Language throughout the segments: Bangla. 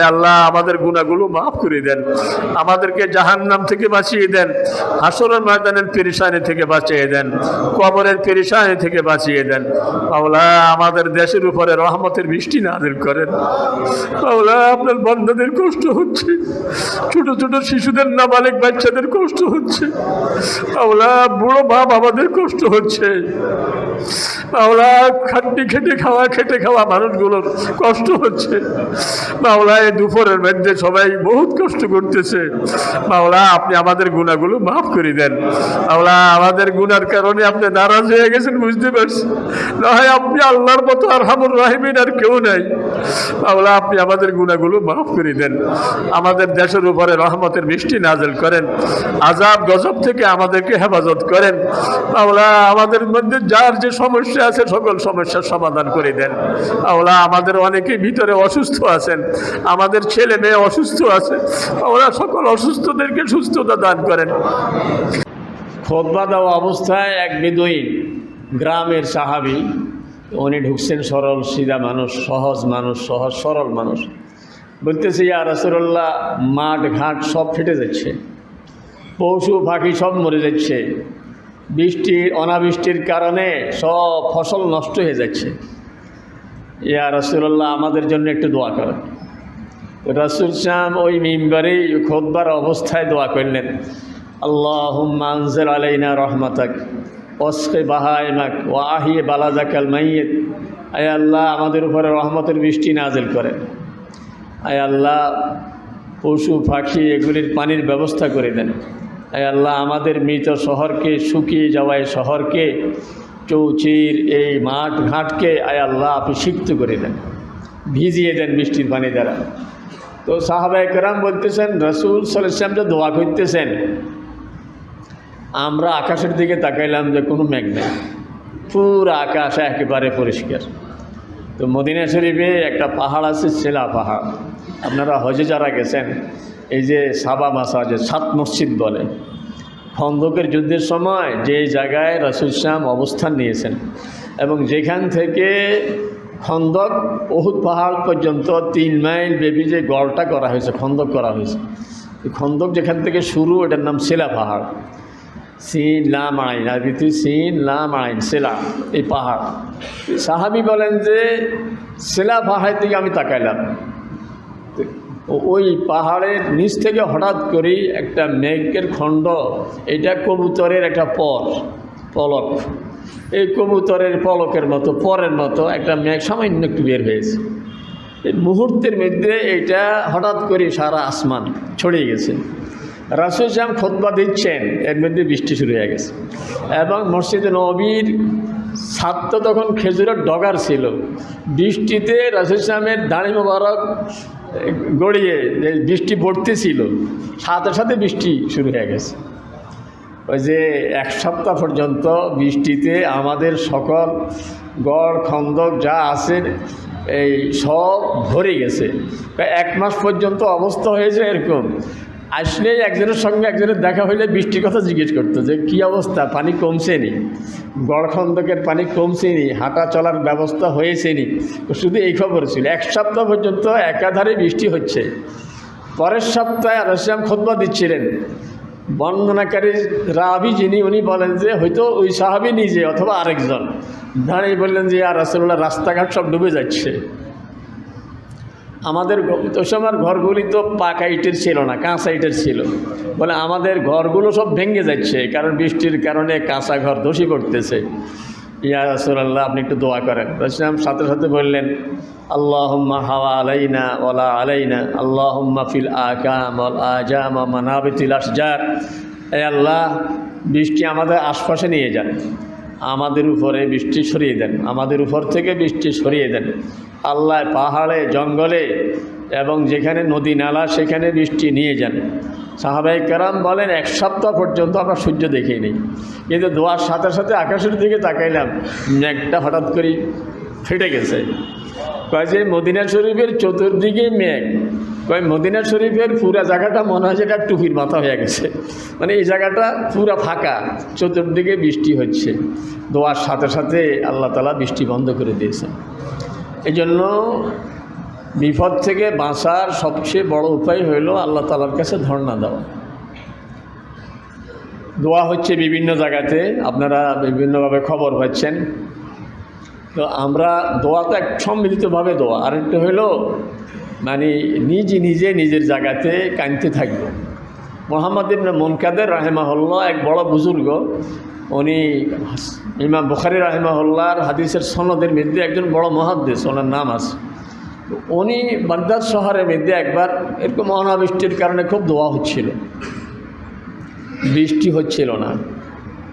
আল্লাহ, আমাদের গুণাগুলো মাফ করে দেন। আমাদেরকে জাহান্নাম থেকে বাঁচিয়ে দেন। হাসরের ময়দানের পেরেশানি থেকে বাঁচিয়ে দেন। কবরের পেরেশানি থেকে বাঁচিয়ে দেন। মাওলা, আমাদের দেশের উপরে রহমতের বৃষ্টি নাজিল করেন। মাওলা, আপনার বন্ধদের কষ্ট হচ্ছে। ছোট ছোট শিশুদের নাবালেক বাচ্চাদের কষ্ট হচ্ছে। মাওলা, বুড়ো মা বাবাদের কষ্ট হচ্ছে। মাওলা খাটনি খেটে খাওয়া খেটে খাওয়া মানুষগুলোর কষ্ট হচ্ছে। মাওলা এই দুপুরের মধ্যে সবাই বহুত কষ্ট করতেছে। মাওলা, আপনি আমাদের গুণাগুলো মাফ করে দেন। মাওলা, আমাদের গুনার কারণে আপনি নারাজ হয়ে গেছেন, বুঝতে পারছি। না হয় আপনি আল্লাহর মতো আর হামুর রাহিমিন আর কেউ নাই। মাওলা, আপনি আমাদের গুণাগুলো মাফ করে দেন। আমাদের দেশের উপরে রহমতের বৃষ্টি নাজেল করেন। আজাব, গজব থেকে আমাদেরকে হেফাজত করেন। মাওলা, আমাদের মধ্যে যার যে সমস্যা আছে, সকল সমস্যার সমাধান করে দেন। মাওলা, আমাদের অনেকেই ভিতরে অসুস্থ আছেন। আমাদের ছেলে মেয়ে অসুস্থ আছে, ওরা সকল অসুস্থদেরকে সুস্থতা দান করেন। খোদবা দেওয়া অবস্থায় এক বেদুইন গ্রামের সাহাবি, উনি ঢুকছেন সরল, সিধা মানুষ, সহজ মানুষ, সহজ সরল মানুষ। বলতেছে, ইয়া রাসুল্লাহ মাঠ, ঘাট সব ফেটে যাচ্ছে। পশু, পাখি সব মরে যাচ্ছে। বৃষ্টির অনাবৃষ্টির কারণে সব ফসল নষ্ট হয়ে যাচ্ছে। ইয়া রাসুল্লাহ আমাদের জন্য একটু দোয়া করেন। রাসুল শ্যাম ওই মিম্বারেই খোদবার অবস্থায় দোয়া করলেন আল্লাহ আনজর আলাইনা রহমাতাক অস্কে বাহায়মাক ও আহিয়ে বালাজাকাল মাইয়েত। আয় আল্লাহ, আমাদের উপরে রহমতের বৃষ্টি নাজেল করেন। আয় আল্লাহ, পশু, পাখি এগুলির পানির ব্যবস্থা করে দেন। আয় আল্লাহ, আমাদের মৃত শহরকে, শুকিয়ে যাওয়া এই শহরকে, চৌচির এই মাঠ ঘাটকে আয় আল্লাহ আপনি সিক্ত করে দেন। ভিজিয়ে দেন বৃষ্টির পানি দ্বারা। তো সাহাবাই কেরাম বলতেছেন, রসুল সাল্লাম যে দোয়া করতেছেন। আমরা আকাশের দিকে তাকাইলাম যে কোনো মেঘ নেই। পুরো আকাশ একেবারে পরিষ্কার। তো মদিনা শরীফে একটা পাহাড় আছে সেলা পাহাড়। আপনারা হজে যারা গেছেন, এই যে সাবা মাসা যে সাত মসজিদ বলে খন্দকের যুদ্ধের সময় যে জায়গায় রসুল শ্যাম অবস্থান নিয়েছেন এবং যেখান থেকে খন্দক বহুত পাহাড় পর্যন্ত তিন মাইল বেবি যে গড়টা করা হয়েছে, খন্দক করা হয়েছে। খন্দক যেখান থেকে শুরু, এটার নাম সেলা পাহাড়। সিন লাম আইন আরবিতে সিন লাম আইন সেলা এই পাহাড়। সাহাবি বলেন যে সেলা পাহাড়ের দিকে আমি তাকাইলাম। ওই পাহাড়ের নিচ থেকে হঠাৎ করেই একটা মেঘের খণ্ড, এটা কবুতরের একটা পর পলক। এই কবুতরের পলকের মতো, পরের মতো একটা মেঘ সামান্য একটু বের হয়েছে। এই মুহূর্তের মধ্যে এটা হঠাৎ করে সারা আসমান ছড়িয়ে গেছে। রাসুল শ্যাম খোদবা দিচ্ছেন, এর মধ্যে বৃষ্টি শুরু হয়ে গেছে। এবং মসজিদে নবীর ছাত্র তখন খেজুরের ডগার ছিল। বৃষ্টিতে রাসুল শ্যামের দাড়ি মোবারক গড়িয়ে বৃষ্টি পড়তেছিল। সাথে সাথে বৃষ্টি শুরু হয়ে গেছে। ওই যে এক সপ্তাহ পর্যন্ত বৃষ্টিতে আমাদের সকল গড়, খন্দক যা আছে, এই সব ভরে গেছে। এক মাস পর্যন্ত অবস্থা হয়েছে এরকম। আসলেই একজনের সঙ্গে একজনের দেখা হইলে বৃষ্টির কথা জিজ্ঞেস করতো যে, কী অবস্থা? পানি কমছে নি? গড়, খন্দকের পানি কমছে নি, হাঁটা চলার ব্যবস্থা হয়েছে নি। শুধু এই খবর ছিল। এক সপ্তাহ পর্যন্ত একাধারে বৃষ্টি হচ্ছে। পরের সপ্তাহে রসিয়াম খোদবা দিচ্ছিলেন। বর্ণনাকারী রাবি যিনি, উনি বলেন যে, হয়তো ওই সাহাবি নিজে অথবা আরেকজন। দাঁড়িয়ে বললেন যে আর রাসুল্লাহ রাস্তাঘাট সব ডুবে যাচ্ছে। আমাদের ওই সময় ঘরগুলি তো পাকা ইটের ছিল না, কাঁচা ইটের ছিল। বলে আমাদের ঘরগুলো সব ভেঙে যাচ্ছে, কারণ বৃষ্টির কারণে কাঁচা ঘর ধসি পড়তেছে। ইয়া রাসুলাল্লাহ, আপনি একটু দোয়া করেন। রসলাম সাথে সাথে বললেন, আল্লাহুম্মা হাওয়া আলাইনা ওলা আলাইনা, আল্লাহুম্মা ফিল আকাম আজাম মানাবিতিল আশজার। এ আল্লাহ, বৃষ্টি আমাদের আশপাশে নিয়ে যান। আমাদের উপরে বৃষ্টি সরিয়ে দেন। আমাদের উপর থেকে বৃষ্টি সরিয়ে দেন। আল্লাহ পাহাড়ে, জঙ্গলে এবং যেখানে নদী নালা, সেখানে বৃষ্টি নিয়ে যান। সাহাবাই কারাম বলেন, এক সপ্তাহ পর্যন্ত আমরা সূর্য দেখেই নেই কিন্তু দোয়ার সাথে সাথে আকাশের দিকে তাকাইলাম। মেঘটা হঠাৎ করেই ফেটে গেছে। কয় যে মদিনা শরীফের চতুর্দিকে মেঘ। কয় মদিনা শরীফের পুরা জায়গাটা মনে হয় যেটা টুপির মাথা হয়ে গেছে। মানে এই জায়গাটা পুরা ফাঁকা। চতুর্দিকে বৃষ্টি হচ্ছে। দোয়ার সাথে সাথে আল্লাহ তালা বৃষ্টি বন্ধ করে দিয়েছে এই জন্য বিপদ থেকে বাঁচার সবচেয়ে বড় উপায় হইল আল্লাহ তালার কাছে ধর্ণা দেওয়া। দোয়া হচ্ছে বিভিন্ন জায়গাতে, আপনারা বিভিন্নভাবে খবর পাচ্ছেন। তো আমরা দোয়া তো এক সম্মিলিতভাবে দোয়া, আরেকটা হইল মানে নিজে নিজে নিজের জায়গাতে কানতে থাকব। মোহাম্মদ ইবনে মুনকাদের রাহেমাহল্লা এক বড় বুজুর্গ, উনি ইমাম বুখারি রাহেমাহল্লার হাদিসের সনদের মধ্যে একজন বড় মহাদ্দেশ, ওনার নাম আছে। উনি বাগদাদ শহরের মধ্যে একবার এরকম অনাবৃষ্টির কারণে খুব দোয়া হচ্ছিল। বৃষ্টি হচ্ছিল না।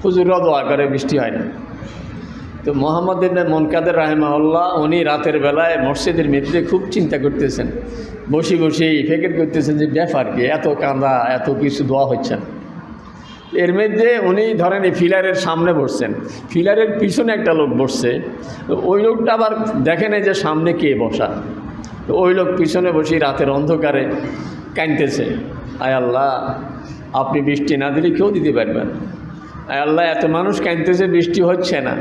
হুজুরও দোয়া করে, বৃষ্টি হয় না। তো মোহাম্মদ ইবনে মনকাদের রাহেমাউল্লাহ উনি রাতের বেলায় মসজিদের মধ্যে খুব চিন্তা করতেছেন। বসে বসে ফেকের করতেছেন যে, ব্যাপার কি? এত কাঁদা, এত কিছু দোয়া হচ্ছে না। এর মধ্যে উনি ধরেন এই ফিলারের সামনে বসছেন। ফিলারের পিছনে একটা লোক বসছে। ওই লোকটা আবার দেখে নেই যে, সামনে কে বসা? তো ওই লোক পিছনে বসে রাতের অন্ধকারে কানতেছে আয় আল্লাহ, আপনি বৃষ্টি না দিলে কেউ দিতে পারবেন আয় আল্লাহ, এত মানুষ কানতেছে বৃষ্টি হচ্ছে না।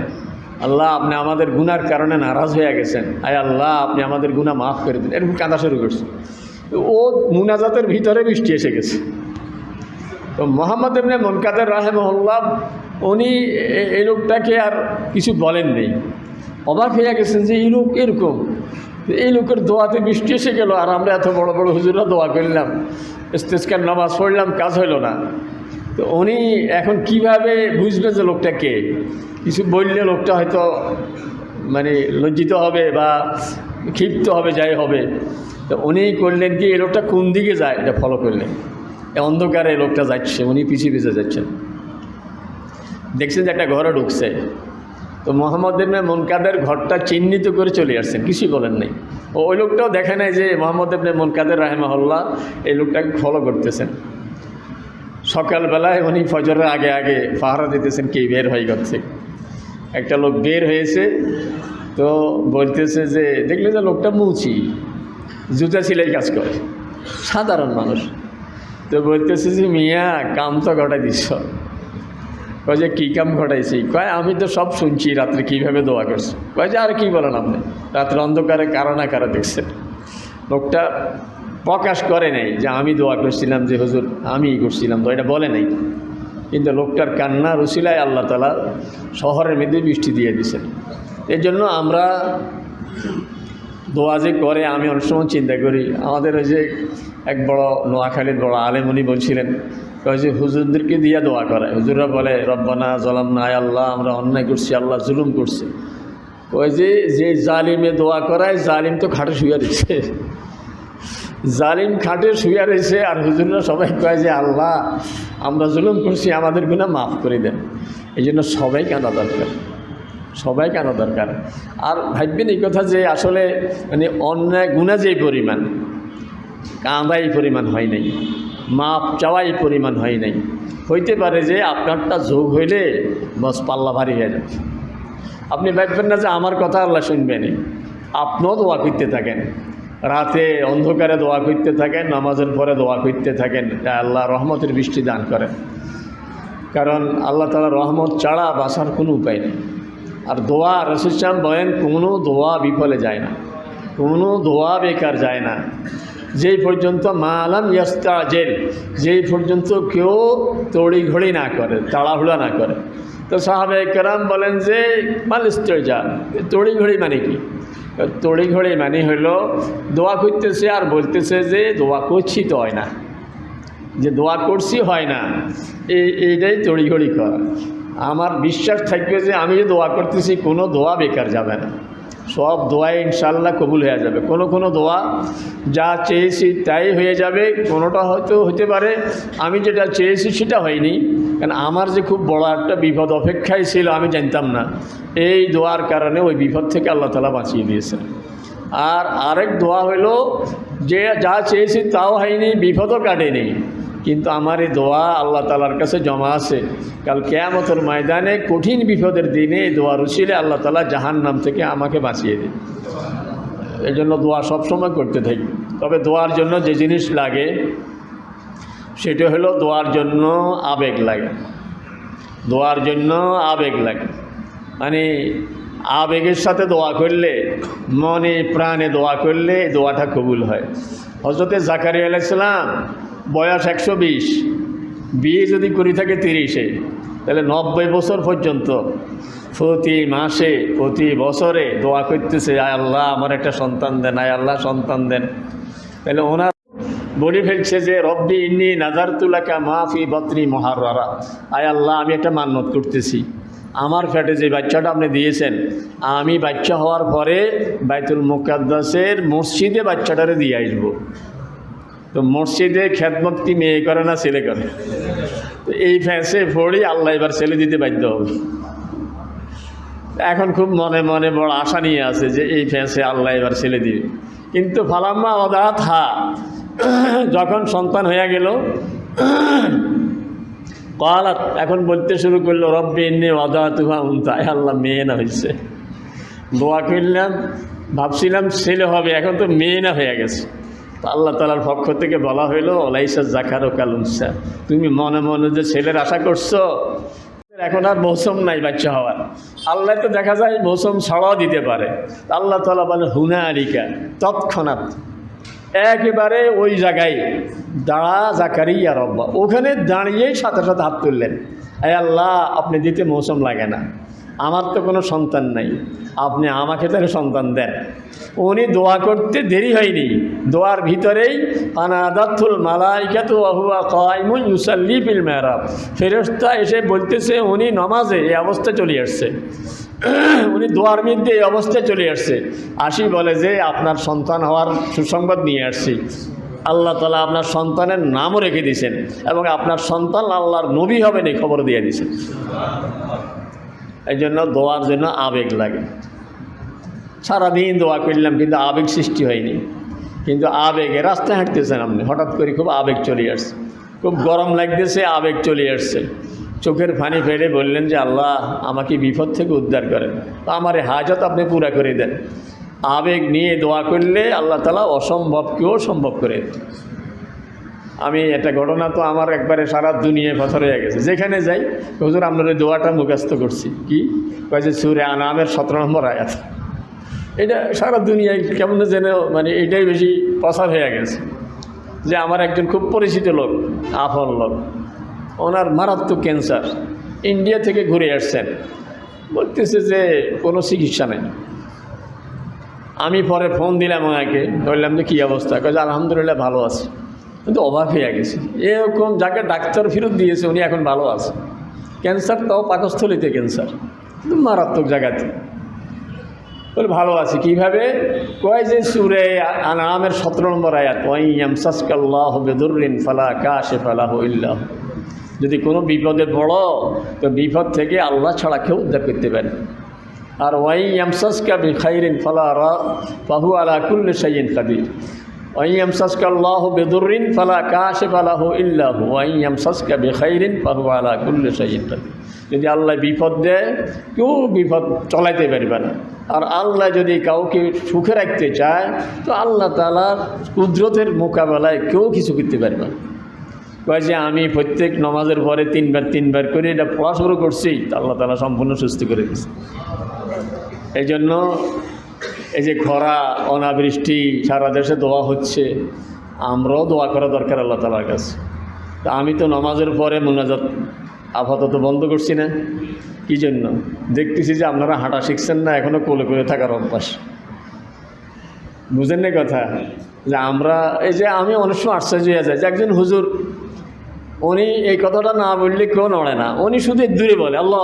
আল্লাহ, আপনি আমাদের গুনার কারণে নারাজ হয়ে গেছেন। আয় আল্লাহ, আপনি আমাদের গুণা মাফ করে দিন। এরকম কাঁদা শুরু করছে। ও মুনাজাতের ভিতরে বৃষ্টি এসে গেছে। তো মোহাম্মদ এমনি মনকাদের রাহেমহল্লা উনি এই লোকটাকে আর কিছু বলেন নেই অবাক হয়ে গেছেন যে, এই লোক এরকম? এই লোকের দোয়াতে বৃষ্টি এসে গেল, আর আমরা এত বড় বড় হুজুরা দোয়া করলাম। ইস্তেস্কার নামাজ পড়লাম, কাজ হইল না। তো উনি এখন কীভাবে বুঝবে যে লোকটা কে? কিছু বললে লোকটা হয়তো মানে লজ্জিত হবে বা ক্ষিপ্ত হবে, যাই হবে। তো উনি করলেন কি, এই লোকটা কোন দিকে যায় এটা ফলো করলেন। এ অন্ধকারে লোকটা যাচ্ছে, উনি পিছিয়ে পিছিয়ে যাচ্ছেন। দেখছেন যে একটা ঘরে ঢুকছে। তো মোহাম্মদ ইবনে মনকাদের ঘরটা চিহ্নিত করে চলে আসছেন, কিছুই বলেন নাই। ও ওই লোকটাও দেখে নাই যে মোহাম্মদ ইবনে মনকাদের রাহেমাহল্লা এই লোকটাকে ফলো করতেছেন। সকালবেলায় উনি ফজরের আগে আগে পাহারা দিতেছেন, কে বের হয়ে গেছে একটা লোক বের হয়েছে, তো বলতেছে যে, দেখলে যে লোকটা মুচি, জুতা সিলাই কাজ করে, সাধারণ মানুষ। তো বলতেছে যে, মিয়া, কাম তো ঘটাই দিস। কয় যে কী কাম ঘটাইছি? কয়, আমি তো সব শুনছি রাত্রে কীভাবে দোয়া করছি। কয় যে, আর কী বলেন আপনি? রাত্রে অন্ধকারে কারও না কারও দেখছেন লোকটা প্রকাশ করে নাই যে, আমি দোয়া করছিলাম যে, হুজুর আমি করছিলাম। তো এটা বলে নাই। কিন্তু লোকটার কান্না রসিলায় আল্লাহ তালা শহরের মধ্যে বৃষ্টি দিয়ে দিছেন এর জন্য আমরা দোয়া যে করে, আমি অনেক সময় চিন্তা করি। আমাদের ওই যে এক বড় নোয়াখালীর বড় আলেমনি বলছিলেন কয় যে হুজুরদেরকে দিয়ে দোয়া করায় হুজুররা বলে, রব্বানা জলাম না আল্লাহ আমরা অন্যায় করছি, আল্লাহ জুলুম করছে। ওই যে যে জালিমে দোয়া করায়, জালিম তো খাটে শুয়ে দিচ্ছে জালিম খাটে শুয়ে রয়েছে, আর হুজুররা সবাই কয় যে, আল্লাহ, আমরা জুলুম করছি, আমাদের গুণা মাফ করে দেন। এই জন্য সবাই কানা দরকার। সবাই কেন দরকার। আর ভাববেন এই কথা যে, আসলে মানে অন্যায় গুণা যে পরিমাণ কাঁদা এই পরিমাণ হয় নাই। মাপ চাওয়াই পরিমাণ হয় নাই। হইতে পারে যে আপনারটা যোগ হইলে বস পাল্লা ভারী হয়ে যাবে। আপনি ভাববেন না যে আমার কথা আল্লাহ শুনবেন। আপনিও দোয়া করতে থাকেন। রাতে অন্ধকারে দোয়া করতে থাকেন, নামাজের পরে দোয়া করতে থাকেন। আল্লাহ রহমতের বৃষ্টি দান করেন। কারণ আল্লাহ তালা রহমত ছাড়া বাঁচার কোনো উপায় নেই। আর দোয়া রসুশ্যাম বলেন, কোনো দোয়া বিফলে যায় না। কোনো দোয়া বেকার যায় না। যেই পর্যন্ত মা আলাম ইয়াস্তা জেল যেই পর্যন্ত কেউ তড়িঘড়ি না করে, তাড়াহুড়া না করে। তো সাহাবে কেরাম বলেন যে মালিস্তেজা তড়িঘড়ি মানে কি? তড়িঘড়ি মানে হলো, দোয়া করতেছে আর বলতেছে যে, দোয়া করছি তো হয় না। যে দোয়া করছি হয় না এই এইটাই তড়িঘড়ি করা। আমার বিশ্বাস থাকবে যে, আমি যে দোয়া করতেছি, কোনো দোয়া বেকার যাবে না। সব দোয়াই ইনশাল্লাহ কবুল হয়ে যাবে। কোনো কোনো দোয়া যা চেয়েছি তাই হয়ে যাবে, কোনোটা হয়তো হতে পারে। আমি যেটা চেয়েছি সেটা হয়নি। কারণ আমার যে খুব বড় একটা বিপদ অপেক্ষায় ছিল, আমি জানতাম না। এই দোয়ার কারণে ওই বিপদ থেকে আল্লাহ তালা বাঁচিয়ে দিয়েছেন। আর আরেক দোয়া হলো যে যা চেয়েছি তাও হয়নি, বিপদও কাটেনি। কিন্তু আমার এই দোয়া আল্লাহ তালার কাছে জমা আছে। কাল কেয়ামতের ময়দানে কঠিন বিপদের দিনে এই দোয়া রুচিলে আল্লাহ তালা জাহান নাম থেকে আমাকে বাঁচিয়ে দিন এই জন্য দোয়া সবসময় করতে থাকি। তবে দোয়ার জন্য যে জিনিস লাগে, সেটা হলো দোয়ার জন্য আবেগ লাগে। দোয়ার জন্য আবেগ লাগে। মানে আবেগের সাথে দোয়া করলে, মনে প্রাণে দোয়া করলে দোয়াটা কবুল হয়। হজরতে জাকারি আলাইসালাম বয়স একশো বিশ। বিয়ে যদি করি থাকে তিরিশে। তাহলে নব্বই বছর পর্যন্ত। প্রতি মাসে, প্রতি বছরে দোয়া করতেছে, আয় আল্লাহ, আমার একটা সন্তান দেন, আয় আল্লাহ, সন্তান দেন। তাহলে ওনার বলে ফেলছে যে, রব্বি ইন্নি নাজার তুলাকা মাফি বত্রি মহারা আয় আল্লাহ, আমি একটা মান্যত করতেছি। আমার ফ্যাটে যে বাচ্চাটা আপনি দিয়েছেন, আমি বাচ্চা হওয়ার পরে বাইতুল মুকাদ্দাসের মসজিদে বাচ্চাটারে দিয়ে আসব। তো মসজিদে খেদমত কি মেয়ে করে না ছেলে করে? তো এই ফ্যাঁসে পড়ি, আল্লাহ এবার ছেলে দিতে বাধ্য হবে। এখন খুব মনে মনে বড় আশা নিয়ে আছে যে এই ফ্যাঁসে আল্লাহ এবার ছেলে দিবে। কিন্তু ফালাম্মা অদাত হা, যখন সন্তান হয়ে গেল, কলাত, এখন বলতে শুরু করল, রব্বি এমনি অদা তুহা উন্তায় আল্লাহ মেয়ে না হয়েছে দোয়া করলাম, ভাবছিলাম ছেলে হবে, এখন তো মেয়ে না হয়ে গেছে। তো আল্লাহ তালার পক্ষ থেকে বলা হইল, ওলাইসা জাকার ও কালুনসা তুমি মনে মনে যে ছেলের আশা করছ, এখন আর মৌসুম নাই বাচ্চা হওয়ার। আল্লাহ তো দেখা যায় মৌসুম ছাড়াও দিতে পারে। আল্লাহ তালা বলে হুনা আলিকা তৎক্ষণাৎ একেবারে ওই জায়গায় দাঁড়া জাকারিয়া রব্বা। ওখানে দাঁড়িয়েই সাথে সাথে হাত তুললেন। এই আল্লাহ, আপনি দিতে মৌসুম লাগে না। আমার তো কোনো সন্তান নাই। আপনি আমাকে তাহলে সন্তান দেন। উনি দোয়া করতে দেরি হয়নি। দোয়ার ভিতরেই আনাদাতুল মালাইকাতু আহুয়া কাইমুন ইউসাল্লি ফিল মেহরাব। ফেরস্তা এসে বলতেছে, উনি নমাজে এই অবস্থায় চলে আসছে। উনি দোয়ার মধ্যে এই অবস্থায় চলে আসছে। আসি বলে যে, আপনার সন্তান হওয়ার সুসংবাদ নিয়ে আসছি। আল্লাহ তালা আপনার সন্তানের নামও রেখে দিয়েছেন এবং আপনার সন্তান আল্লাহর নবী হবেন এই খবর দিয়ে দিয়েছেন। এই জন্য দোয়ার জন্য আবেগ লাগে। সারাদিন দোয়া করলাম, কিন্তু আবেগ সৃষ্টি হয়নি। কিন্তু আবেগে রাস্তায় হাঁটতেছেন আপনি, হঠাৎ করে খুব আবেগ চলে আসছে। খুব গরম লাগতেছে, আবেগ চলে আসছে। চোখের ফানি ফেলে বললেন যে, আল্লাহ, আমাকে বিপদ থেকে উদ্ধার করেন। তো আমার হাজত আপনি পুরা করে দেন। আবেগ নিয়ে দোয়া করলে আল্লাহ তালা অসম্ভবকেও সম্ভব করে দেন। আমি একটা ঘটনা তো আমার একবারে সারা দুনিয়ায় ফসর হয়ে গেছে। যেখানে যাই, হুজুর আপনার ওই দোয়াটা মুখস্থ করছি। কি? কয়েছে সুরে আনামের সতেরো নম্বর আয়াত। এটা সারা দুনিয়ায় কেমন যেন মানে এটাই বেশি প্রসার হয়ে গেছে। যে আমার একজন খুব পরিচিত লোক আফল লোক, ওনার মারাত্মক ক্যান্সার, ইন্ডিয়া থেকে ঘুরে আসছেন। বলতেছে যে কোনো চিকিৎসা নেই। আমি পরে ফোন দিলাম ওনাকে, বললাম যে কী অবস্থা? কাজে আলহামদুলিল্লাহ ভালো আছে। কিন্তু অভাব হয়ে গেছে। এরকম যাকে ডাক্তার ফেরত দিয়েছে, উনি এখন ভালো আছে। ক্যান্সার তাও পাকস্থলিতে ক্যান্সার, কিন্তু মারাত্মক জায়গাতে। বলে, ভালো আছে। কীভাবে? কয় যে সুরে আনামের সতেরো নম্বর আয়াত ফালা কাশে ফালাহ ইল্লাহ যদি কোনো বিপদে পড়ো, তো বিপদ থেকে আল্লাহ ছাড়া কেউ উদ্ধার করতে পারে। আর ওয়াই ইয়ামসাসকা বি খাইরিন ফালা রা ফাহু আলা কুল্লি সাইয়িন কাদির ফালা কাশে যদি আল্লাহ বিপদ দেয়, কেউ বিপদ চলাইতে পারবে না। আর আল্লাহ যদি কাউকে সুখে রাখতে চায়, তো আল্লাহ তালার কুদরতের মোকাবেলায় কেউ কিছু করতে পারবে না। কয় যে আমি প্রত্যেক নমাজের পরে তিনবার তিনবার করে এটা পড়া শুরু করছি আল্লাহ তালা সম্পূর্ণ সুস্থ করে দিচ্ছে এই জন্য এই যে খরা অনাবৃষ্টি, সারা দেশে দোয়া হচ্ছে, আমরাও দোয়া করা দরকার আল্লাহ তালার কাছে। তা আমি তো নমাজের পরে মোনাজাত আপাতত বন্ধ করছি না। কী জন্য? দেখতেছি যে আপনারা হাঁটা শিখছেন না এখনও কোলে করে থাকার অভ্যাস। বুঝেন না কথা? যে আমরা, এই যে আমি অনেক সময় আশ্চর্য হয়ে যায় যে একজন হুজুর উনি এই কথাটা না বললে কেউ নড়ে না। উনি শুধু দূরে বলে আল্লাহ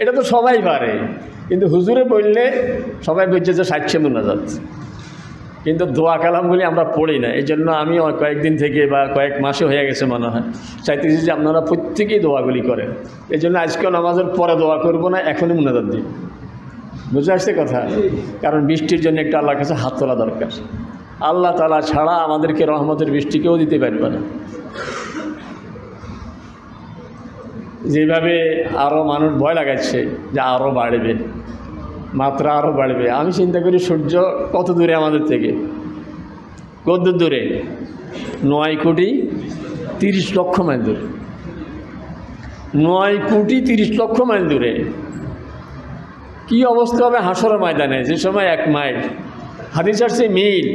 এটা তো সবাই পারে, কিন্তু হুজুরে বললে সবাই বলছে যে সাক্ষী মোনা যাচ্ছে কিন্তু দোয়া কালামগুলি আমরা পড়ি না এই জন্য আমি কয়েকদিন থেকে বা কয়েক মাসে হয়ে গেছে মনে হয়। চাইতেছি যে আপনারা প্রত্যেকেই দোয়াগুলি করেন। এই জন্য আজকেও নামাজের পরে দোয়া করব না, এখনই মুনাজাত দিই। বুঝে আসছে কথা? কারণ বৃষ্টির জন্য একটা আল্লাহর কাছে হাত তোলা দরকার। আল্লাহ তালা ছাড়া আমাদেরকে রহমতের বৃষ্টি কেউ দিতে পারবে না। যেভাবে আরও মানুষ ভয় লাগাচ্ছে যে আরও বাড়বে, মাত্রা আরও বাড়বে। আমি চিন্তা করি সূর্য কত দূরে আমাদের থেকে? কত দূরে? নয় কোটি তিরিশ লক্ষ মাইল দূরে। নয় কোটি তিরিশ লক্ষ মাইল দূরে। কি অবস্থা হবে হাসর ময়দানে? যে সময় এক মাইল। হাদিস আসছে মিল।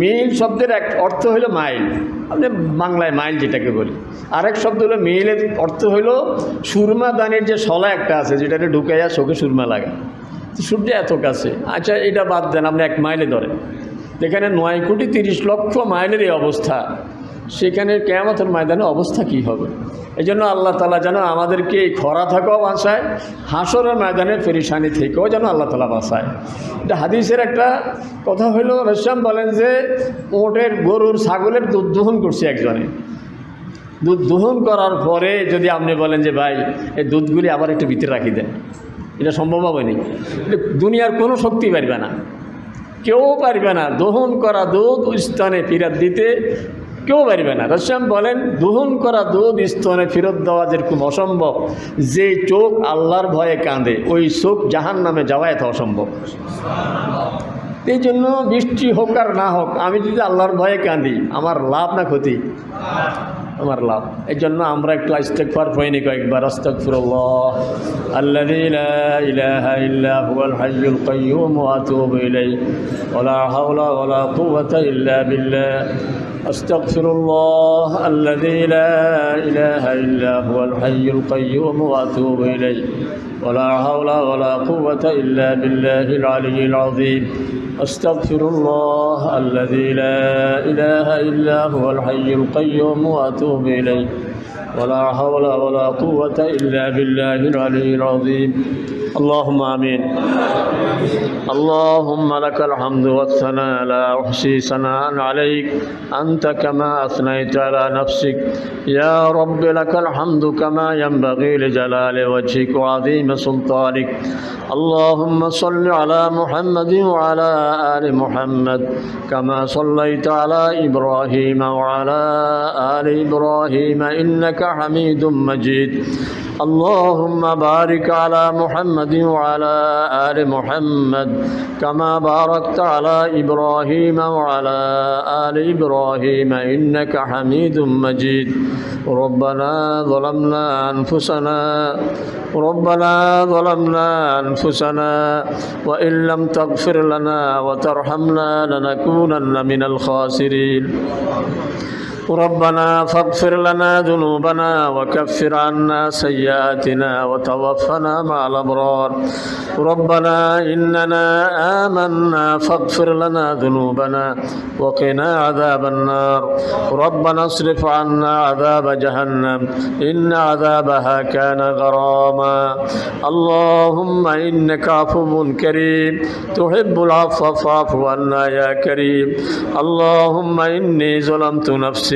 মিল শব্দের এক অর্থ হলো মাইল। আপনি বাংলায় মাইল যেটাকে বলি। আরেক শব্দ হলো মিলের অর্থ হলো সুরমা দানের যে শলা একটা আছে যেটাকে ঢুকাইয়া চোখে সুরমা লাগে। সূর্য এত কাছে। আচ্ছা এটা বাদ দেন, আপনি এক মাইলে ধরেন। যেখানে নয় কোটি তিরিশ লক্ষ মাইলের এই অবস্থা, সেখানে কেয়ামতের ময়দানে অবস্থা কি হবে? এই জন্য আল্লাহ তালা যেন আমাদেরকে এই খরা থাকাও বাঁচায়, হাসরের ময়দানে পেরিসানি থেকেও যেন আল্লাহ তালা বাঁচায়। এটা হাদিসের একটা কথা হইল রশ্যাম বলেন যে ওটের গরুর ছাগলের দুধ দোহন করছে একজনে। দুধ দোহন করার পরে যদি আপনি বলেন যে, ভাই, এই দুধগুলি আবার একটু ভিতরে রাখি দেন। এটা সম্ভব হবে নি দুনিয়ার কোনো শক্তি পারবে না। কেউ পারবে না দহন করা দুধ স্থানে ফিরত দিতে। কেউ পারবে না। রসম বলেন দহন করা দুধ স্তনে ফেরত দেওয়া যেরকম অসম্ভব যে চোখ আল্লাহর ভয়ে কাঁদে, ওই চোখ জাহান নামে যাওয়া এত অসম্ভব। এই জন্য বৃষ্টি হোক আর না হোক, আমি যদি আল্লাহর ভয়ে কাঁদি, আমার লাভ না ক্ষতি। আমার লাভ এই জন্য আমরা একটু ইস্তেকফার পড়িনি কয়েকবার আস্তাগফিরুল্লাহ আল্লাযী লা ইলাহা ইল্লা হুয়াল হাইয়ুল কাইয়্যুম ওয়া আতুবু ইলাইহি ওয়া লা হাওলা ওয়া লা কুওয়াতা ইল্লা বিল্লাহ أستغفر الله الذي لا إله إلا هو الحي القيوم وأتوب إليه ولا حول ولا قوة إلا بالله العلي العظيم أستغفر الله الذي لا إله إلا هو الحي القيوم وأتوب إليه. ولا حول ولا قوة إلا بالله العلي العظيم. اللهم آمين. اللهم لك الحمد والثناء لا أحصي ثناء عليك. أنت كما أثنيت على نفسك. يا رب لك الحمد كما ينبغي لجلال وجهك وعظيم سلطانك. اللهم صل على محمد وعلى آل محمد كما صليت على إبراهيم وعلى آل إبراهيم إنك حميد مجيد. اللهم بارك على محمد وعلى آل محمد كما باركت على إبراهيم وعلى آل إبراهيم إنك حميد مجيد ربنا ظلمنا أنفسنا ربنا ظلمنا أنفسنا وإن لم تغفر لنا وترحمنا لنكونن من الخاسرين ربنا فاغفر لنا ذنوبنا وكفر عنا سيئاتنا وتوفنا مع الأبرار ربنا إننا آمنا فاغفر لنا ذنوبنا وقنا عذاب النار ربنا اصرف عنا عذاب جهنم إن عذابها كان غراما اللهم إنك عفو كريم تحب العفو فاعف عنا يا كريم اللهم إني ظلمت نفسي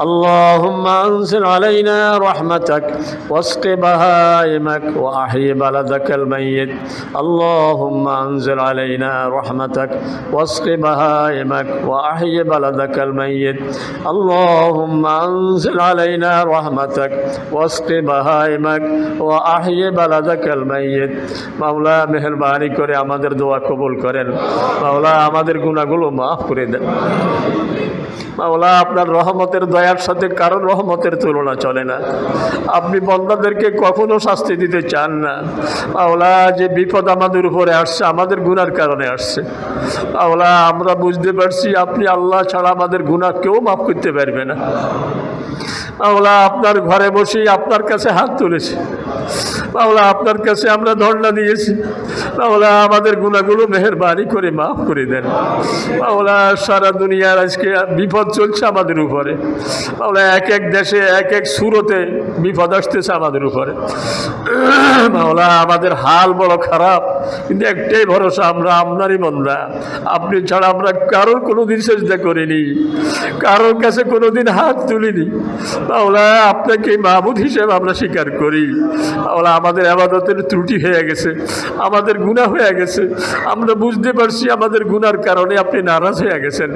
اللهم أنزل علينا رحمتك واسق بهائمك وأحيي بلدك الميت اللهم أنزل علينا رحمتك واسق بهائمك وأحيي بلدك الميت اللهم أنزل علينا رحمتك واسق بهائمك وأحيي بلدك الميت মাওলা মেহরবানি করে আমাদের দোয়া কবুল করেন মাওলা আমাদের গুণাগুলো মাফ করে দেন মাওলা, আপনার রহমতের দয়ার সাথে কারোর রহমতের তুলনা চলে না। আপনি বন্দাদেরকে কখনো শাস্তি দিতে চান না। মাওলা, যে বিপদ আমাদের উপরে আসছে, আমাদের গুনার কারণে আসছে। মাওলা, আমরা বুঝতে পারছি আপনি আল্লাহ ছাড়া আমাদের গুনাহ কেউ মাফ করতে পারবে না। মাওলা, আপনার ঘরে বসেই আপনার কাছে হাত তুলেছি। মাওলা, আপনার কাছে আমরা ধর্ণা দিয়েছি। মাওলা, আমাদের গুণাগুলো মেহরবানি করে মাফ করে দেন। মাওলা, সারা দুনিয়ার আজকে বিপদ চলছে আমাদের উপরে। মাওলা, এক এক দেশে, এক এক সুরতে বিপদ আসতেছে আমাদের উপরে। মাওলা, আমাদের হাল বড় খারাপ, কিন্তু একটাই ভরসা, আমরা আপনারই বন্ধা। আপনি ছাড়া আমরা কারোর কোনো দিন চেষ্টা করিনি। কারোর কাছে কোনো দিন হাত তুলিনি। মাওলা, আপনাকে মাহবুদ হিসেবে আমরা স্বীকার করি। মাওলা আমাদের আবাদতের ত্রুটি হয়ে গেছে, আমাদের গুণা হয়ে গেছে। আমরা বুঝতে পারছি আমাদের গুনার কারণে আপনি নারাজ হয়ে গেছেন।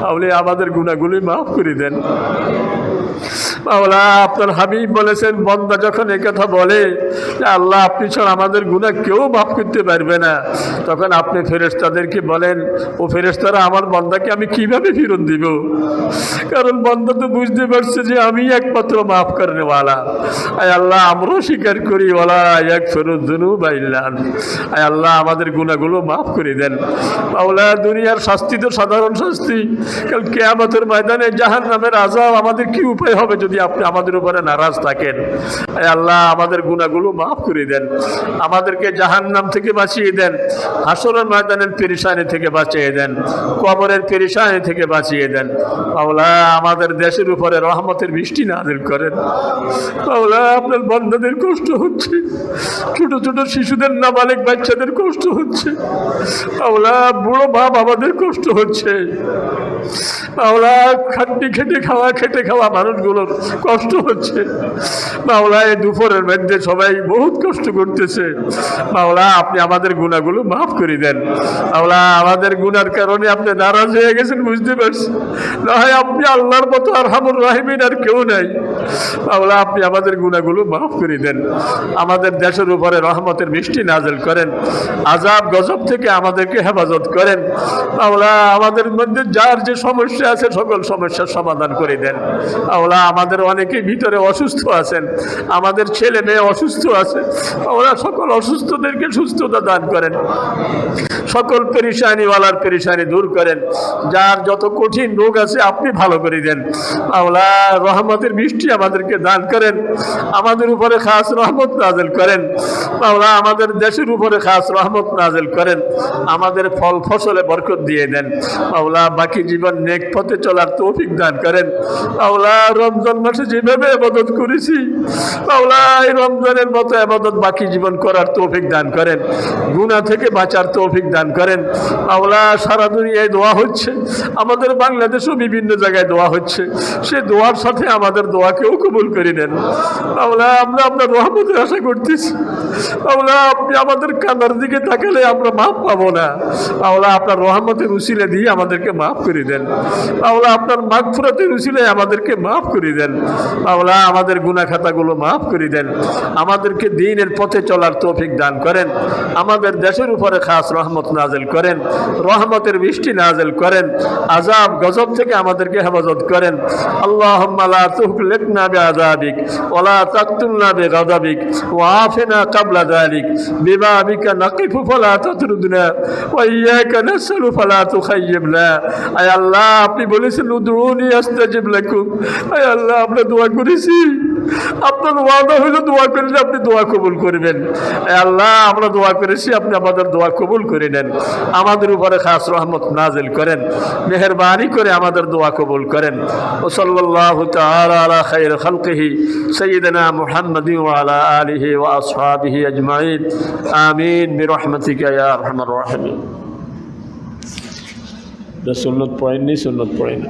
তাহলে আমাদের গুণাগুলি মাফ করে দেন। মাওলা, আপনার হাবিব বলেছেন, বন্দা যখন কথা বলে আল্লাহ, আপনি ছাড়া আমাদের গুণা কেউ মাফ করতে পারবে না, তখন আপনি ফেরেশতাদেরকে বলেন, ও ফেরেশতারা, আমার বন্দাকে আমি কীভাবে ফিরত দিব? কারণ বন্দা তো বুঝতে পারছে যে আমি একমাত্র মাফ করেনেওয়ালা। আয় আল্লাহ, আমরাও স্বীকার করি ওলা এক ফেরত দুনু বাইলান আয় আল্লাহ, আমাদের গুণাগুলো মাফ করে দেন। মাওলা, দুনিয়ার শাস্তি তো সাধারণ শাস্তি। কাল কেয়ামতের ময়দানে জাহান নামের আজাব আমাদের কি উপায় হবে যদি আপনি আমাদের উপরে নারাজ থাকেন। আল্লাহ, আমাদের গুণাগুলো মাফ করে দেন। আমাদেরকে জাহান নাম থেকে বাঁচিয়ে দেন। হাসরের ময়দানের পেরেশানি থেকে বাঁচিয়ে দেন। কবরের পেরেশানি থেকে বাঁচিয়ে দেন। মাওলা, আমাদের দেশের উপরে রহমতের বৃষ্টি নাজিল করেন। মাওলা, আপনার বন্ধদের কষ্ট হচ্ছে। ছোট ছোট শিশুদের না নাবালিক বাচ্চাদের কষ্ট হচ্ছে। মাওলা, বুড়ো মা বাবাদের কষ্ট হচ্ছে। মাওলা খাটনি খেটে খাওয়া খেটে খাওয়া মানুষগুলোর কষ্ট হচ্ছে। মাওলা এই দুপুরের মধ্যে সবাই বহুত কষ্ট করতেছে। মাওলা, আপনি আমাদের গুণাগুলো মাফ করে দেন। মাওলা, আমাদের গুনার কারণে আপনি নারাজ হয়ে গেছেন, বুঝতে পারছি। না হয় আপনি আল্লাহর মতো আর হামুর রাহিমিন আর কেউ নাই। মাওলা, আপনি আমাদের গুণাগুলো মাফ করে দেন। আমাদের দেশের উপরে রহমতের মিষ্টি নাজেল করেন। আজাব, গজব থেকে আমাদেরকে হেফাজত করেন। মাওলা, আমাদের মধ্যে যার যে সমস্যা আছে, সকল সমস্যার সমাধান করে দেন। মাওলা, আমাদের অনেকে ভিতরে অসুস্থ আছেন, আমাদের ছেলে মেয়ে অসুস্থ আছে, ওরা সকল অসুস্থদেরকে সুস্থতা দান করেন। সকল পেরিসানিওয়ালার পেরিসানি দূর করেন। যার যত কঠিন রোগ আছে, আপনি ভালো করে দেন। মাওলা, রহমতের বৃষ্টি আমাদেরকে দান করেন। আমাদের উপরে খাস রহমত নাজেল করেন। মাওলা, আমাদের দেশের উপরে খাস রহমত নাজেল করেন। আমাদের ফল ফসলে বরকত দিয়ে দেন। মাওলা, বাকি জীবন নেক পথে চলার তৌফিক দান করেন। মাওলা রমজান মাসে যেভাবে আবাদত করেছি এই রমজানের মতো আবাদত বাকি জীবন করার তৌফিক দান করেন গুণা থেকে বাঁচার তৌফিক দান করেন। মাওলা, সারা দুনিয়ায় দোয়া হচ্ছে, আমাদের বাংলাদেশও বিভিন্ন জায়গায় দোয়া হচ্ছে। সে দোয়ার সাথে আমাদের দোয়াকেও কবুল করে নেন। মাওলা, আমরা আপনার রহমতের আশা করতেছি। মাওলা, আপনি আমাদের কান্নার দিকে তাকালে আমরা মাফ পাবো না। মাওলা, আপনার রহমতের উসিলে দিয়ে আমাদেরকে মাফ করে দেন। মাওলা, আপনার মাগফুরাতের উসিলে আমাদেরকে মাফ করে দেন। মাওলা, আমাদের গুনা খাতাগুলো মাফ করে দেন। আমাদেরকে দিনের পথে চলার তৌফিক দান করেন। আমাদের দেশের উপরে খাস রহমত নাজেল করেন। রহমতের বৃষ্টি নাজেল করেন। আজাব গজব থেকে আমাদেরকে হেফাজত করেন। আল্লাহ আল্লাহ, আপনি বলেছেন আয় আল্লাহ, আমরা দোয়া করেছি। আপনার ওয়াদা হইল দোয়া করলে আপনি দোয়া কবুল করবেন। আল্লাহ, আমরা দোয়া করেছি, আপনি আমাদের দোয়া কবুল করে নেন। আমাদের উপরে খাস রহমত নাজিল করেন। মেহরবানি করে আমাদের দোয়া কবুল করেন। ও সাল্লাল্লাহু তাআলা আলা খাইর খালকিহি সাইয়্যিদিনা মুহাম্মাদিন ওয়া আলা আলিহি ওয়া আসহাবিহি আজমাইন। আমিন, বিরহমাতিকা আরহামার রাহিমিন। সুন্নত পড়েননি, সুন্নত পড়েনি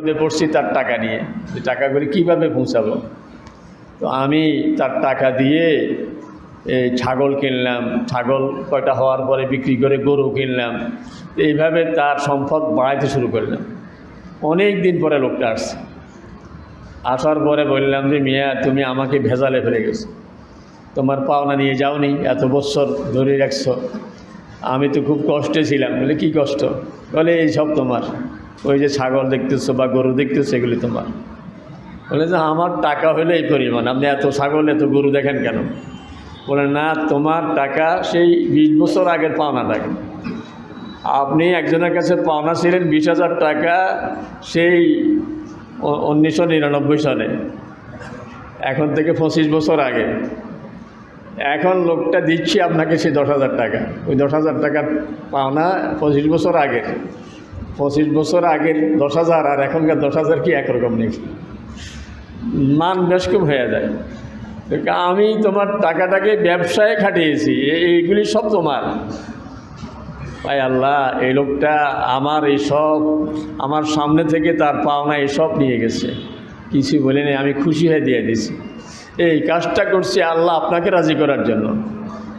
বিপদে পড়ছি তার টাকা নিয়ে। টাকাগুলি কীভাবে পৌঁছাবো? তো আমি তার টাকা দিয়ে এই ছাগল কিনলাম। ছাগল কয়টা হওয়ার পরে বিক্রি করে গরু কিনলাম। এইভাবে তার সম্পদ বাড়াইতে শুরু করলাম। অনেক দিন পরে লোকটা আসছে। আসার পরে বললাম যে, মিয়া, তুমি আমাকে ভেজালে ফেলে গেছো। তোমার পাওনা নিয়ে যাওনি, এত বছর ধরে রাখছো। আমি তো খুব কষ্টে ছিলাম। বলে, কী কষ্ট? বলে, এই সব তোমার। ওই যে ছাগল দেখতেছো বা গরু দেখতেছো, এগুলি তোমার। বলে যে, আমার টাকা হলে এই পরিমাণ, আপনি এত ছাগল, এত গরু দেখেন কেন? বলে, না, তোমার টাকা সেই বিশ বছর আগের পাওনা টাকা আপনি একজনের কাছে পাওনা ছিলেন বিশ হাজার টাকা, সেই উনিশশো নিরানব্বই সালে। এখন থেকে পঁচিশ বছর আগে। এখন লোকটা দিচ্ছি আপনাকে সেই দশ হাজার টাকা। ওই দশ হাজার টাকার পাওনা পঁচিশ বছর আগের। পঁচিশ বছর আগের দশ হাজার, আর এখনকার দশ হাজার কি একরকম নেই মান বেশ কম হয়ে যায়। আমি তোমার টাকাটাকে ব্যবসায় খাটিয়েছি এইগুলি সব তোমার। ভাই আল্লাহ, এই লোকটা আমার এই সব, আমার সামনে থেকে তার পাওনা এসব নিয়ে গেছে। কিছু বলিনি আমি খুশি হয়ে দিয়ে দিছি। এই কাজটা করছি আল্লাহ আপনাকে রাজি করার জন্য।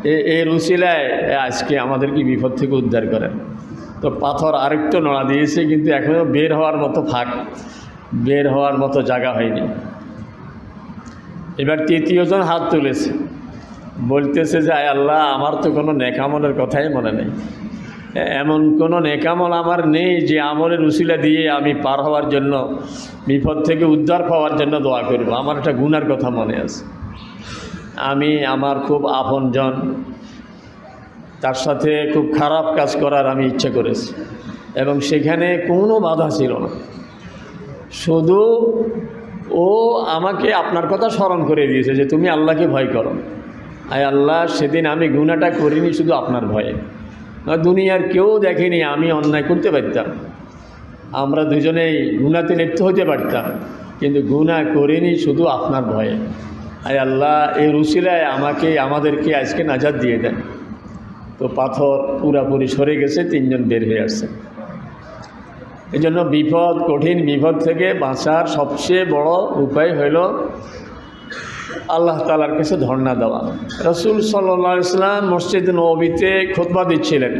এ- এই রুসিলায় আজকে আমাদেরকে বিপদ থেকে উদ্ধার করেন। তো পাথর আরেকটু নড়া দিয়েছে, কিন্তু এখনও বের হওয়ার মতো ফাঁক, বের হওয়ার মতো জায়গা হয়নি। এবার তৃতীয়জন হাত তুলেছে, বলতেছে যে, আয় আল্লাহ, আমার তো কোনো নেকামলের কথাই মনে নেই। এমন কোনো নেকামল আমার নেই যে আমলের উসিলা দিয়ে আমি পার হওয়ার জন্য, বিপদ থেকে উদ্ধার পাওয়ার জন্য দোয়া করব। আমার একটা গুনার কথা মনে আছে। আমি, আমার খুব আপনজন তার সাথে খুব খারাপ কাজ করার আমি ইচ্ছে করেছি। এবং সেখানে কোনো বাধা ছিল না। শুধু ও আমাকে আপনার কথা স্মরণ করে দিয়েছে যে তুমি আল্লাহকে ভয় করো। আয় আল্লাহ, সেদিন আমি গুণাটা করিনি শুধু আপনার ভয়ে। দুনিয়ার কেউ দেখেনি, আমি অন্যায় করতে পারতাম। আমরা দুজনেই গুণাতে লিপ্ত হতে পারতাম, কিন্তু গুণা করিনি শুধু আপনার ভয়ে। আয় আল্লাহ, এই রুসিলায় আমাকে, আমাদেরকে আজকে নাজাদ দিয়ে দেন। তো পাথর পুরাপুরি সরে গেছে, তিনজন বের হয়ে আসছে। এই জন্য বিপদ, কঠিন বিপদ থেকে বাঁচার সবচেয়ে বড় উপায় হইল আল্লাহ তালার কাছে ধর্ণা দেওয়া। রসুল সাল্লা ইসলাম মসজিদ নবীতে খোদবা দিচ্ছিলেন।